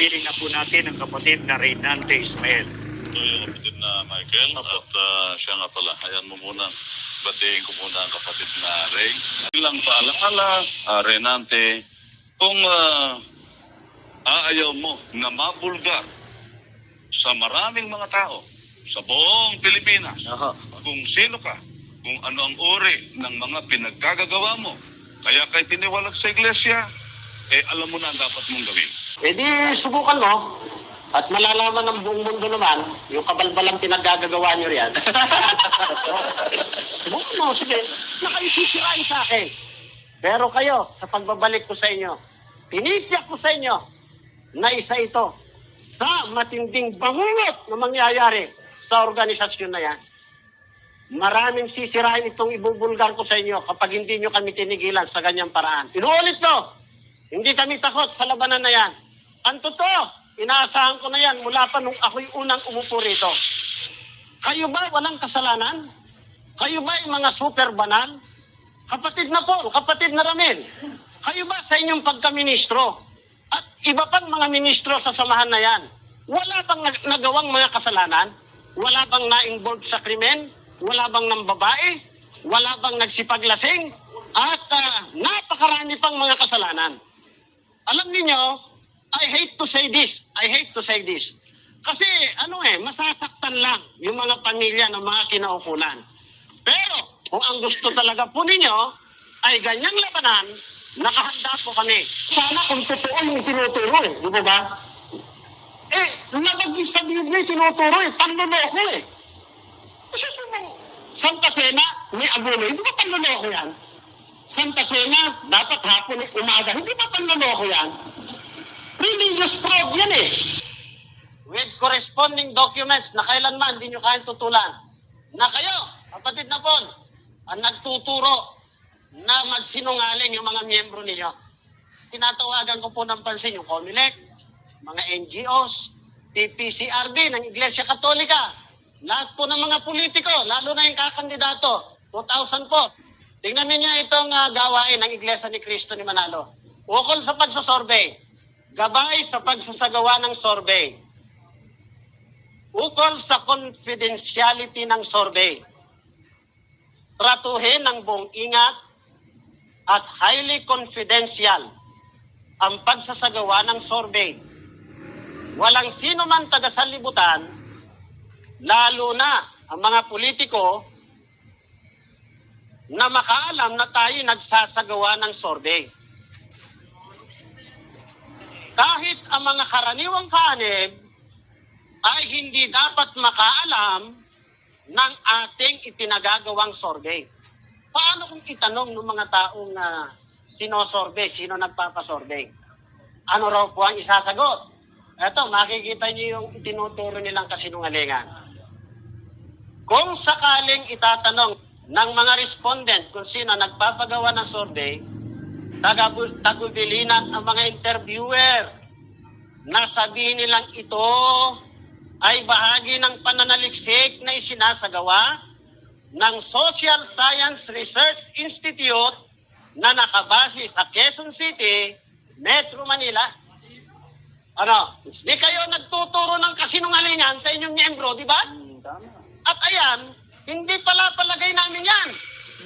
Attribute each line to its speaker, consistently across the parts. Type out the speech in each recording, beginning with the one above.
Speaker 1: piling na po natin ang kapatid na Reynante Ismael.
Speaker 2: Ito yung kapatid na Michael at ah, siya nga pala. Ayan mo muna. Batiin ko muna ang kapatid na Ray. Ilang paalala, uh, Renante, kung ah, aayaw mo na mabulgar sa maraming mga tao sa buong Pilipinas,
Speaker 1: Oho.
Speaker 2: kung sino ka, kung ano ang uri ng mga pinagkagagawa mo, kaya kay tiniwalag sa iglesia, eh alam mo na ang dapat mong gawin.
Speaker 3: Eh di, subukan mo. At malalaman ng buong mundo naman, yung kabalbalang pinaggagawa nyo riyan. subukan mo, sige. Nakaisisirain sa akin. Pero kayo, sa pagbabalik ko sa inyo, tinitiyak ko sa inyo na isa ito sa matinding bangungot na mangyayari sa organisasyon na yan. Maraming sisirain itong ibubulgar ko sa inyo kapag hindi nyo kami tinigilan sa ganyang paraan. Inuulit to! Hindi kami takot sa labanan na yan. Ang totoo, inaasahan ko na yan mula pa nung ako'y unang umupo rito. Kayo ba walang kasalanan? Kayo ba ay mga super banal? Kapatid na po, kapatid na Ramil. Kayo ba sa inyong pagkaministro? At iba pang mga ministro sa samahan na yan. Wala bang nag- nagawang mga kasalanan? Wala bang na-involved sa krimen? Wala bang ng babae? Wala bang nagsipaglasing? At ah, napakarami pang mga kasalanan. Alam niyo, I hate to say this. I hate to say this. Kasi ano eh, masasaktan lang yung mga pamilya ng mga kinaukulan. Pero kung ang gusto talaga po ninyo ay ganyang labanan, nakahanda po kami. Sana kung totoo yung tinuturo eh, di ba? Eh, nalagay sa Biblia tinuturo eh, panluloko eh. Kasi Santa Cena, may agulo, hindi ba panluloko yan? Santa Cena, dapat hapon umaga. Hindi ba panloloko yan? Religious fraud yan eh. With corresponding documents na kailanman hindi nyo kayang tutulan. Na kayo, kapatid na po, ang nagtuturo na magsinungaling yung mga miyembro ninyo. Tinatawagan ko po ng pansin yung COMELEC, mga NGOs, TPCRB ng Iglesia Katolika, lahat po ng mga politiko, lalo na yung kakandidato, 2000 po. Tingnan ninyo itong ah, gawain ng Iglesia ni Cristo ni Manalo. Ukol sa pagsasurvey, gabay sa pagsasagawa ng survey, ukol sa confidentiality ng survey, tratuhin ng buong ingat at highly confidential ang pagsasagawa ng survey. Walang sino man taga sanlibutan, lalo na ang mga politiko, na makaalam na tayo nagsasagawa ng survey. Kahit ang mga karaniwang kaanib ay hindi dapat makaalam ng ating itinagagawang survey. Paano kung itanong ng mga taong na sinosurvey, sino nagpapasurvey? Ano raw po ang isasagot? Eto, makikita niyo yung itinuturo nilang kasinungalingan. Kung sakaling itatanong ng mga respondent kung sino nagpapagawa ng survey, tagubilinan ang mga interviewer na sabihin nilang ito ay bahagi ng pananaliksik na isinasagawa ng Social Science Research Institute na nakabase sa Quezon City, Metro Manila. Ano? Di kayo nagtuturo ng kasinungalingan sa inyong miyembro, di ba? At ayan, hindi pala palagay namin yan.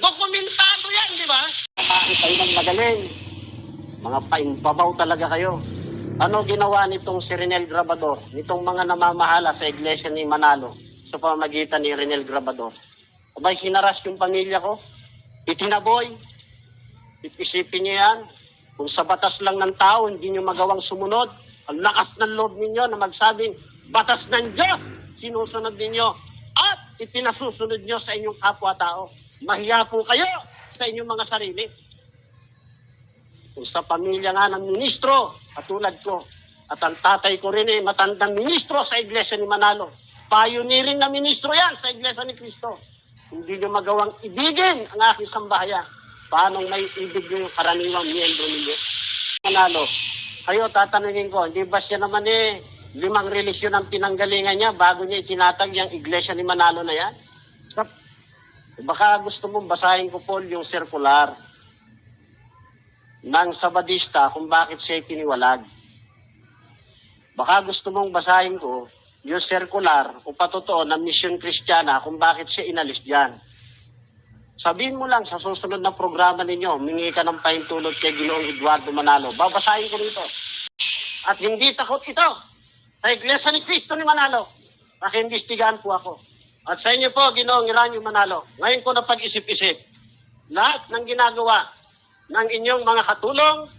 Speaker 3: Dokumentado yan, di ba? Kumain kayo ng magaling. Mga paimbabaw talaga kayo. Ano ginawa nitong si Renel Grabador, nitong mga namamahala sa iglesia ni Manalo sa pamagitan ni Renel Grabador? Abay, hinaras yung pamilya ko. Itinaboy. Ipisipin niyo yan. Kung sa batas lang ng tao, hindi niyo magawang sumunod. Ang lakas ng loob ninyo na magsabing, batas ng Diyos, sinusunod ninyo. At ipinasusunod nyo sa inyong kapwa-tao. Mahiya po kayo sa inyong mga sarili. Sa pamilya nga ng ministro, katulad ko, at ang tatay ko rin eh, matandang ministro sa Iglesia ni Manalo. Pioneering na ministro yan sa Iglesia ni Cristo. Hindi nyo magawang ibigin ang aking sambahayan. Paano may ibig nyo yung karaniwang miyembro ninyo? Manalo, kayo tatanungin ko, hindi ba siya naman eh, limang relisyon ang pinanggalingan niya bago niya itinatag yung Iglesia ni Manalo na yan? Baka gusto mong basahin ko, Paul, yung circular ng Sabadista kung bakit siya itiniwalag. Baka gusto mong basahin ko yung circular o patotoo ng Mission Kristiyana kung bakit siya inalis diyan. Sabihin mo lang sa susunod na programa ninyo, mingi ka ng pahintulot kay Ginoong Eduardo Manalo. Babasahin ko dito. At hindi takot ito sa Iglesia ni Cristo ni Manalo. Pakiimbestigahan po ako. At sa inyo po, Ginoong Iranyo Manalo, ngayon ko na pag-isip-isip, lahat ng ginagawa ng inyong mga katulong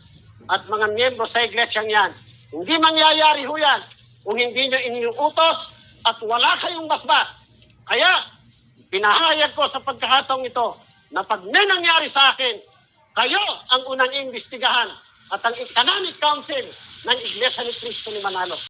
Speaker 3: at mga miyembro sa iglesyang yan, hindi mangyayari ho yan kung hindi nyo inyong utos at wala kayong basbas. Kaya, pinahayag ko sa pagkakataong ito na pag may nangyari sa akin, kayo ang unang imbestigahan at ang Economic Council ng Iglesia ni Cristo ni Manalo.